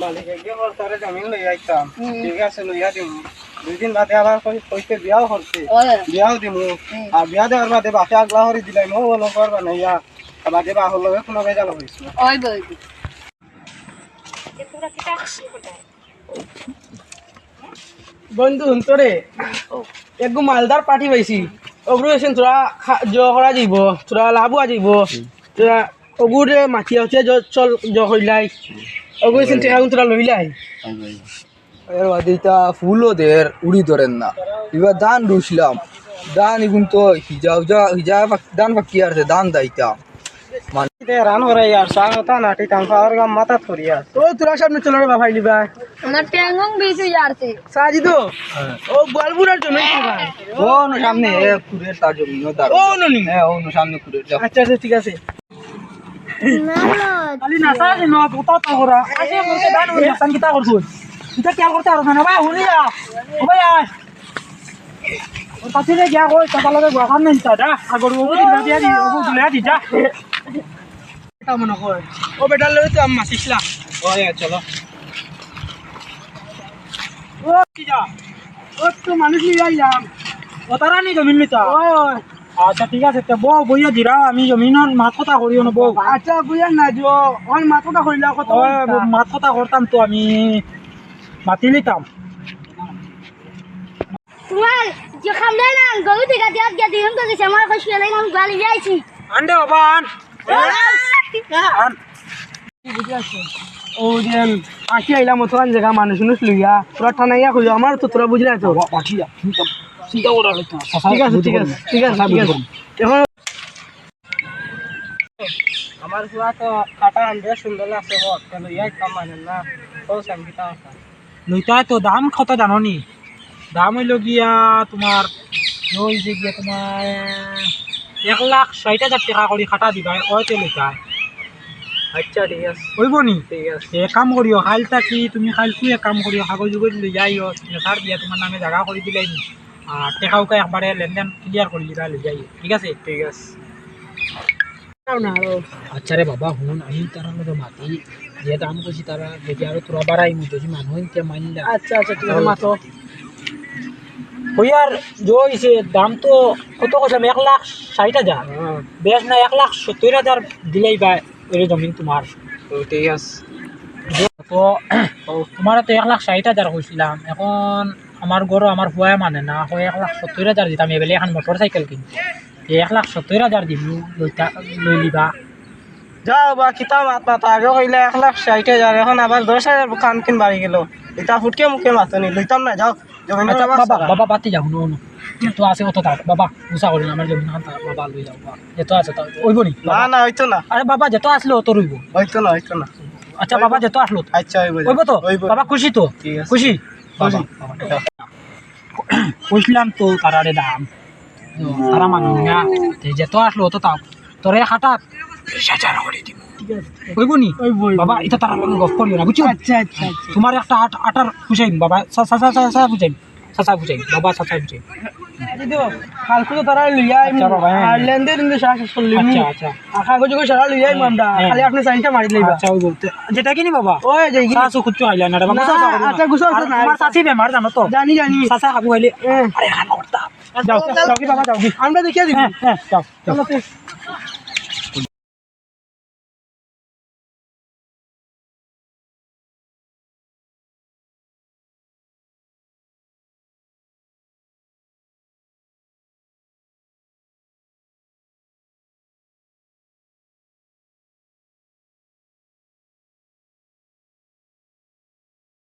মালিক এগিয়ে তারে জমিন লই আইতাম। ঠিক আছে লইয়া দিম। দুই দিন বাদে আবার কইতে বিয়াও করছে। বিয়াও দিমু। আর বিয়া দেওয়ার বাদে বাপে আগলা হরি দিলাই মো বলো করবা না ইয়া বাদে বাহর লগে কোনো বেজাল হইছে। বন্ধু তোরে একগু মালদার পার্টি পাইছি। ওগুলো এসেন তোরা জ করা যাইব তোরা লাভও যাইব। তোরা ওগুরে মাটি হচ্ছে চল জ কইলাই ওগুলো এসেন টেকা তোরা লইলাই এর বাদে এটা ফুলও দের উড়ি ধরেন না। এবার দান রুসলাম দান এগুন তো হিজা হিজা হিজা দান পাকি আছে দান দাইতাম রান হরাই আর সাং হতা নাটি তাংফা আর গাম মাথা থরিয়া ও তোরা সামনে চলো রে বাবাই লিবা আমার ট্যাঙ্গং বেশি সাজি তো। Oh oh no. সামনে এ কুরের তার জমি ও দার ও ননি হ্যাঁ ও নো সামনে কুরের যাও আচ্ছা আচ্ছা ঠিক আছে। খালি না সাজি ন পোতা তো করা আছে বলতে দান হই সান কিতা করছুন এটা কি করতে আর না ভাই যা ওর কাছে রে গিয়া কই কথা লাগে খান নাই তা আগর দিলা দিয়া দি ও দিলা দি যা। এটা মনে কর ও বেটার লই তো আম্মা শিখলা ও চলো। ও কি যা? ও তো মানুষ নিয়ে যাইলাম ও তারা নি জমিন নিতা আচ্ছা ঠিক আছে তে বউ বইয়া দিরা আমি জমিনের মাত কথা করিও না বউ। আচ্ছা বইয়া না যো ওই মাত কথা কইলা কত মাত কথা করতাম তো আমি মাতি নিতাম তোমার যে খামলে না গরু থেকে দিয়াত গিয়ে দিন তো গেছে আমার কাছে গেলে আমি গালি যাইছি আন্ডে বাবা আন। আন। ও যে আসি আইলাম অতখান জায়গা মানুষ মানুষ লইয়া তোরা ঠানাইয়া কইও আমার তো। তোরা বুঝলে তো পাঠিয়া চিন্তা করা হইতো ঠিক আছে ঠিক আছে ঠিক আছে ঠিক আছে। এখন আমার পুরা তো কাটা আনবে সুন্দর আছে বট কেন ইয়াই কাম মানে না তো সঙ্গীতা আছে। লইতা তো দাম কত জানো নি? দাম হইল গিয়া তোমার গিয়া তোমার এক লাখ ষাট হাজার টাকা করে খাটা দিবা ওইতে লইতা আচ্ছা ঠিক আছে। হইব নি? ঠিক আছে। এক কাম করিও খাইল থাকি তুমি খাইলকু এক কাম করিও কাগজ উগজ লৈ যাইও নেচার দিয়া তোমার নামে জায়গা করে দিলাই নি। আর টেকা একবারে লেনদেন ক্লিয়ার করে দিবা লৈ যাইও ঠিক আছে? ঠিক আছে। আচ্ছা রে বাবা শুন আমি তারা মাতি। যে দাম কৈছি তারা যদি আৰু তোরা বাড়াই মু যদি মানুহ এতিয়া মানিলা আচ্ছা আচ্ছা ঠিক আছে মাতো। হইয়ার জইছে দাম তো কত কৈছে এক লাখ ষাট হাজার। বেশ না এক লাখ সত্তর হাজার দিলেই বা এর জমিন তোমার। ঠিক আছে। তো তোমার তো এক লাখ ষাট হাজার কৈছিলাম এখন আমার গরু আমার হুয়াই মানে না হয় এক লাখ সত্তর হাজার দিতাম এবেলে এখন মোটর সাইকেল কিনি এই এক লাখ সত্তর হাজার দিব লইতা লৈ লিবা। যাও বা কিতা মাত মাতা আগে কইলে এক লাখ ষাট হাজার এখন আবার দশ হাজার কাম কিন বাড়ি গেল এটা ফুটকে মুখে মাতনি লইতাম না যাও আচ্ছা বাবা। বাবা বাতি যাও শুনো শুনো যেহেতু আছে অত তার বাবা গুছা করি আমার জমিন খান বাবা লৈ যাও যেহেতু আছে ওইব নি? না না হইতো না। আরে বাবা যেহেতু আসলে অত রইব হইতো না হইতো না। আচ্ছা বাবা যেহেতু আসলো আচ্ছা হইব তো বাবা খুশি তো খুশি। কইছিলাম তো তারারে দাম। তারা মানুষ না। যেত আসলো তো তাও। তোরে হাটাত। বাবা এটা তারা গপ করিও না বুঝছ আচ্ছা আচ্ছা আচ্ছা। তোমার একটা আট আটার বুঝাইম বাবা বুঝাইম সাসা বুঝাইম বাবা সাসা বুঝাইম কালকে তারা লইয়া আইম আচ্ছা হ্যাঁ। লেনদেন কিন্তু আচ্ছা কাগজ করে সারা আমরা। খালি আপনি সাইনটা মারি লইবা আচ্ছা ওই বলতে। যেটা কিনি বাবা। ওই যে সাসু কুচ্চু আইলা না বাবা না, সাসা করিও না। আচ্ছা, গুছো আছে না। তোমার সাসি বেমার জানো তো? জানি জানি। সাসা খাব আইলে। আরে খান করতা। যাও যাও কি বাবা যাও। কি আমরা দেখিয়ে দিবি। হ্যাঁ হ্যাঁ যাও।